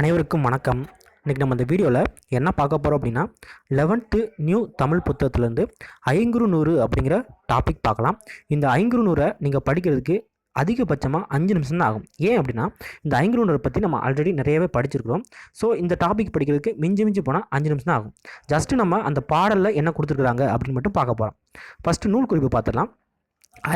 அனைவருக்கும் வணக்கம். இன்றைக்கி நம்ம இந்த வீடியோவில் என்ன பார்க்க போகிறோம் அப்படின்னா லெவன்த்து நியூ தமிழ் புத்தகத்துலேருந்து ஐங்குறு நூறு அப்படிங்கிற டாபிக் பார்க்கலாம். இந்த ஐங்குறு நூறை நீங்கள் படிக்கிறதுக்கு அதிகபட்சமாக அஞ்சு நிமிஷம் தான் ஆகும். ஏன் அப்படின்னா இந்த ஐங்குறு நூறை பற்றி நம்ம ஆல்ரெடி நிறையவே படிச்சிருக்கிறோம். ஸோ இந்த டாபிக் படிக்கிறதுக்கு மிஞ்சி மிஞ்சி போனால் அஞ்சு நிமிஷம் தான் ஆகும். ஜஸ்ட்டு நம்ம அந்த பாடலில் என்ன கொடுத்துருக்குறாங்க அப்படின்னு மட்டும் பார்க்க போகிறோம் ஃபஸ்ட்டு நூல் குறிப்பு பார்த்துடலாம்.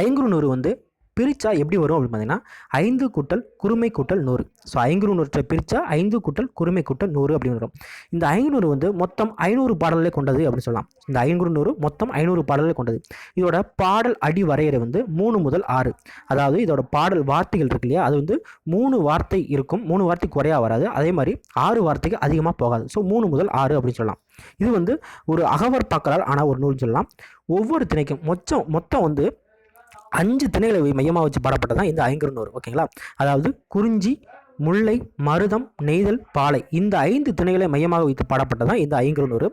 ஐங்குறு நூறு வந்து பிரித்தா எப்படி வரும் அப்படின்னு பார்த்தீங்கன்னா ஐந்து கூட்டல் குறுமை கூட்டல் நூறு. ஸோ ஐங்குறு நூற்றை பிரித்தா ஐந்து கூட்டல் குறுமை கூட்டல் நூறு அப்படின்னு வரும். இந்த ஐநூறு வந்து மொத்தம் ஐநூறு பாடல்களை கொண்டது அப்படின்னு சொல்லலாம். இந்த ஐங்குறு நூறு மொத்தம் ஐநூறு பாடல்களை கொண்டது. இதோட பாடல் அடி வரையறை வந்து மூணு முதல் ஆறு. அதாவது இதோட பாடல் வார்த்தைகள் இருக்கு இல்லையா? அது வந்து மூணு வார்த்தை இருக்கும். மூணு வார்த்தை குறையா வராது. அதே மாதிரி ஆறு வார்த்தைக்கு அதிகமாக போகாது. ஸோ மூணு முதல் ஆறு அப்படின்னு சொல்லலாம். இது வந்து ஒரு அகவர் பார்க்கலால் ஆனால் ஒரு நூல் சொல்லலாம். ஒவ்வொரு திணைக்கும் மொத்தம் மொத்தம் வந்து அஞ்சு திணைகளை மையமாக வச்சு பாடப்பட்டது தான் இந்த ஐங்குறுநூறு ஓகேங்களா அதாவது குறிஞ்சி முல்லை மருதம் நெய்தல் பாலை. இந்த ஐந்து திணைகளை மையமாக வைத்து பாடப்பட்டது தான் இந்த ஐங்குறுநூறு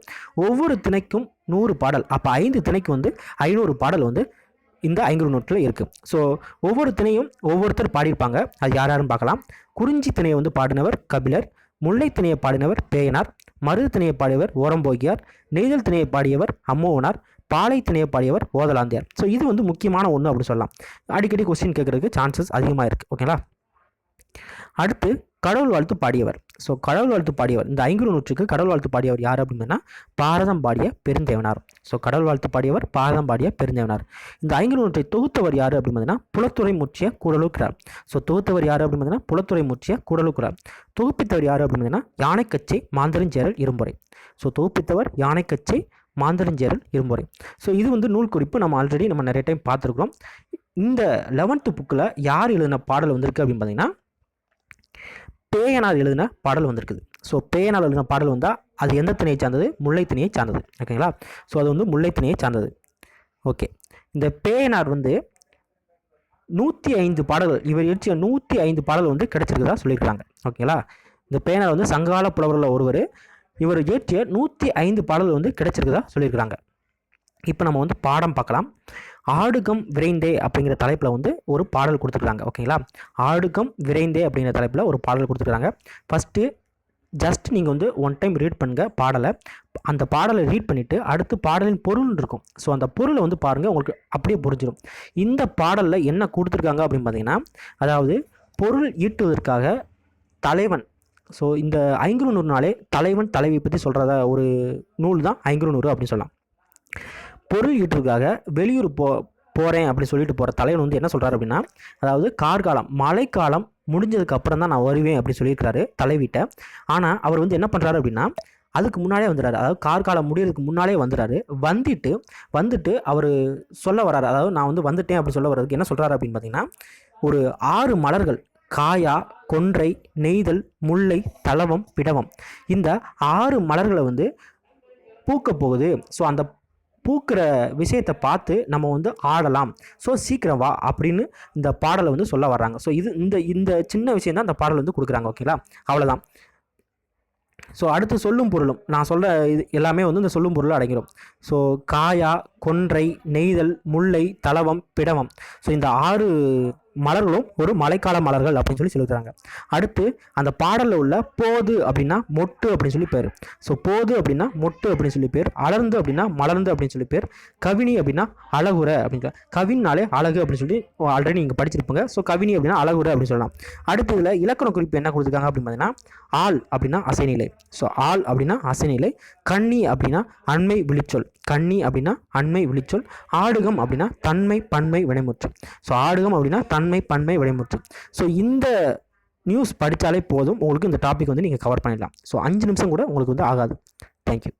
ஒவ்வொரு திணைக்கும் நூறு பாடல். அப்போ ஐந்து திணைக்கு வந்து ஐநூறு பாடல் வந்து இந்த ஐங்குறு நூற்றில் இருக்குது ஸோ ஒவ்வொரு திணையும் ஒவ்வொருத்தர் பாடியிருப்பாங்க. அது யார் யாருன்னு பார்க்கலாம். குறிஞ்சி திணையை வந்து பாடினவர் கபிலர் முல்லை திணையை பாடினவர் பேயனார் மருது திணையை பாடியவர் ஓரம்போகியார் நெய்தல் திணையை பாடியவர் அம்மோவனார் பாலை திணையை பாடியவர் ஓதலாந்தியார். ஸோ இது வந்து முக்கியமான ஒன்று அப்படின்னு சொல்லலாம். அடிக்கடி கொஸ்டின் கேட்குறதுக்கு சான்சஸ் அதிகமாக இருக்குது ஓகேங்களா அடுத்து கடவுள் வாழ்த்து பாடியவர். ஸோ கடவுள் வாழ்த்து பாடியவர் இந்த ஐங்குறு நூற்றுக்கு கடவுள் வாழ்த்து பாடியவர் யார் அப்படின்னா பாரதம் பாடிய பெருந்தேவனார். ஸோ கடவுள் வாழ்த்து பாடியவர் பாரதம் பாடிய பெருந்தேவனார். இந்த ஐங்குறு நூற்றை தொகுத்தவர் யார் அப்படின்னு பார்த்தீங்கன்னா புலத்துறை முற்றிய கூடலூக்கிறார். ஸோ தொகுத்தவர் யார் அப்படின்னு பார்த்தீங்கன்னா புலத்துறை முற்றிய கூடலூக்கிறார். தொகுப்பித்தவர் யார் அப்படின்னு பார்த்தீங்கன்னா யானைக்கச்சை மாந்தரஞ்சேரல் இரும்புரை ஸோ தொகுப்பித்தவர் யானைக்கச்சை மாந்தரஞ்சேரல் இரும்புரை ஸோ இது வந்து நூல் குறிப்பு நம்ம ஆல்ரெடி நம்ம நிறைய டைம் பார்த்துருக்குறோம். இந்த லெவன்த்து புக்கில் யார் எழுதின பாடல் வந்திருக்கு அப்படின்னு பார்த்தீங்கன்னா பேயனார் எழுதின பாடல் வந்திருக்குது. ஸோ பேயனார் எழுதின பாடல் வந்தால் அது எந்த திணையை சார்ந்தது? முல்லை திணையை சார்ந்தது. ஓகேங்களா? ஸோ அது வந்து முல்லை திணையை சார்ந்தது. ஓகே. இந்த பேயனார் வந்து நூற்றி ஐந்து பாடல்கள் இவர் இயற்றிய நூற்றி ஐந்து பாடல்கள் வந்து கிடச்சிருக்குதா சொல்லியிருக்காங்க ஓகேங்களா? இந்த பேயனார் வந்து சங்ககால புலவரில் ஒருவர் இவர் இயற்றிய நூற்றி ஐந்து பாடல்கள் வந்து கிடச்சிருக்குதா சொல்லியிருக்கிறாங்க. இப்போ நம்ம வந்து பாடம் பார்க்கலாம். ஆடுகம் விரைந்தே அப்படிங்கிற தலைப்பில் வந்து ஒரு பாடல் கொடுத்துருக்காங்க. ஓகேங்களா? ஆடுகம் விரைந்தே அப்படிங்கிற தலைப்பில் ஒரு பாடல் கொடுத்துருக்காங்க. ஃபஸ்ட்டு ஜஸ்ட் நீங்கள் வந்து ஒன் டைம் ரீட் பண்ணுங்கள் பாடலை. அந்த பாடலை ரீட் பண்ணிவிட்டு அடுத்து பாடலின் பொருள் இருக்கும். ஸோ அந்த பொருளை வந்து பாருங்கள் உங்களுக்கு அப்படியே புரிஞ்சிடும் இந்த பாடலில் என்ன கொடுத்துருக்காங்க அப்படின்னு பார்த்தீங்கன்னா அதாவது பொருள் ஈட்டுவதற்காக தலைவன். ஸோ இந்த ஐங்குறு நூறுனாலே தலைவன் தலைவி பற்றி சொல்கிறத ஒரு நூல் தான் ஐங்குறு நூறு அப்படின்னு சொல்லலாம். பொருள் ஈட்டுக்காக வெளியூர் போ போகிறேன் அப்படின்னு சொல்லிட்டு போகிற தலைவன் வந்து என்ன சொல்கிறாரு அப்படின்னா அதாவது கார்காலம் மழைக்காலம் முடிஞ்சதுக்கு அப்புறம் தான் நான் வருவேன் அப்படின்னு சொல்லியிருக்கிறாரு தலைவிட்ட. ஆனால் அவர் வந்து என்ன பண்ணுறாரு அப்படின்னா அதுக்கு முன்னாலே வந்துடுறாரு. அதாவது கார்காலம் முடியறதுக்கு முன்னாலே வந்துடுறாரு. வந்துட்டு வந்துட்டு அவர் சொல்ல வர்றாரு. அதாவது நான் வந்து வந்துட்டேன் அப்படி சொல்ல வர்றதுக்கு என்ன சொல்கிறாரு அப்படின்னு பார்த்தீங்கன்னா ஒரு ஆறு மலர்கள் காயா கொன்றை நெய்தல் முல்லை தளவம் பிடவம். இந்த ஆறு மலர்களை வந்து பூக்க போகுது. ஸோ அந்த பூக்கிற விஷயத்தை பார்த்து நம்ம வந்து ஆடலாம். ஸோ சீக்கிரம் வா அப்படின்னு இந்த பாடலை வந்து சொல்ல வர்றாங்க. ஸோ இது இந்த இந்த சின்ன விஷயம் தான் இந்த பாடல் வந்து கொடுக்குறாங்க ஓகேங்களா அவ்வளோதான் ஸோ அடுத்து சொல்லும் பொருளும். நான் சொல்கிற இது எல்லாமே வந்து இந்த சொல்லும் பொருளும் அடங்கிடும். ஸோ காயா கொன்றை நெய்தல் முல்லை தளவம் பிடவம். ஸோ இந்த ஆறு மலர்களும் ஒரு மழைக்கால மலர்கள் அப்படின்னு சொல்லி சொல்லிக்கிறாங்க அடுத்து அந்த பாடலில் உள்ள போது அப்படின்னா மொட்டு அப்படின்னு சொல்லி பேர். ஸோ போது அப்படின்னா மொட்டு அப்படின்னு சொல்லி பேர். அலர்ந்து அப்படின்னா மலர்ந்து அப்படின்னு சொல்லி பேர். கவினி அப்படின்னா அழகுற அப்படின்ற கவின்னாலே அழகு அப்படின்னு சொல்லி ஆல்ரெடி நீங்கள் படிச்சிருப்பீங்க. ஸோ கவினி அப்படின்னா அழகுற அப்படின்னு சொல்லலாம். அடுத்து இதில் இலக்கண குறிப்பு என்ன கொடுத்துருக்காங்க அப்படின்னு பார்த்தீங்கன்னா ஆள் அப்படின்னா அசைநிலை. ஸோ ஆள் அப்படின்னா அசைநிலை கண்ணி அப்படின்னா அண்மை விழிச்சொல். கண்ணி அப்படின்னா அண்மை விழிச்சொல் ஆடுகம் அப்படின்னா தன்மை பன்மை வினைமுற்று. ஸோ ஆடுகம் அப்படின்னா தன்மை பன்மை வினைமுற்று. ஸோ இந்த நியூஸ் படித்தாலே போதும். உங்களுக்கு இந்த டாபிக் வந்து நீங்கள் கவர் பண்ணிடலாம். ஸோ அஞ்சு நிமிஷம் கூட உங்களுக்கு வந்து ஆகாது. தேங்க்யூ